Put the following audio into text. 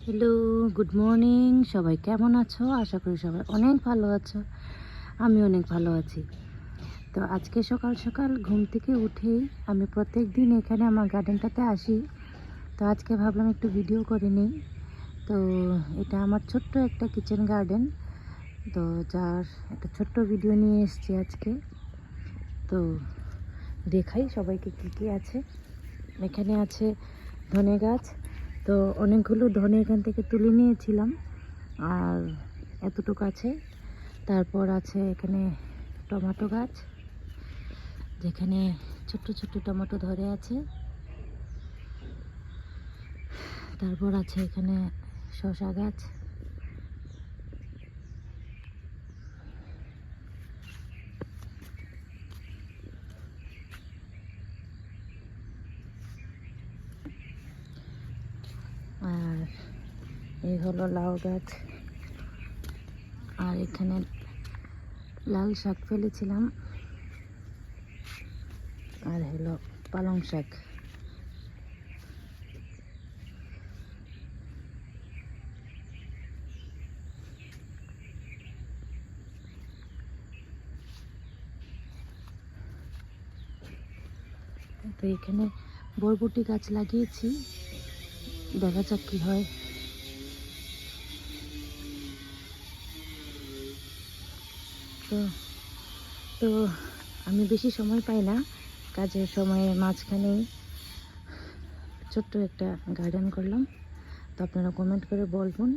Hello, good morning. সবাই কেমন আছো? আশা করি সবাই অনেক ভালো আছো। আমি অনেক ভালো আছি। তো আজকে সকাল সকাল ঘুম থেকে উঠেই আমি প্রত্যেক দিন এখানে আমার গার্ডেনটাতে আসি। তো আজকে ভাবলাম একটু ভিডিও করে নিই। তো এটা আমার ছোট্ট একটা কিচেন গার্ডেন তো যার একটা ছোট্ট ভিডিও নিয়ে এসেছি আজকে। তো দেখাই সবাইকে কী কী আছে। এখানে আছে ধনে গাছ তো অনেকগুলো ধনে এখান থেকে তুলে নিয়েছিলাম, আর এতটুকু আছে। তারপর আছে এখানে টমেটো গাছ, যেখানে ছোট্ট ছোট্ট টমেটো ধরে আছে। তারপর আছে এখানে শশা গাছ। আর এই হলো লাউ গাছ। আর এখানে লাল শাক ফেলেছিলাম। আর হলো পালং শাক। তো এখানে বরবটি গাছ লাগিয়েছি। দেখা যাক কি হয়। তো তো আমি বেশি সময় পাই না কাজের সময়ে মাঝখানেই। ছোট্ট একটা গার্ডেন করলাম। তো আপনারা কমেন্ট করে বলবেন।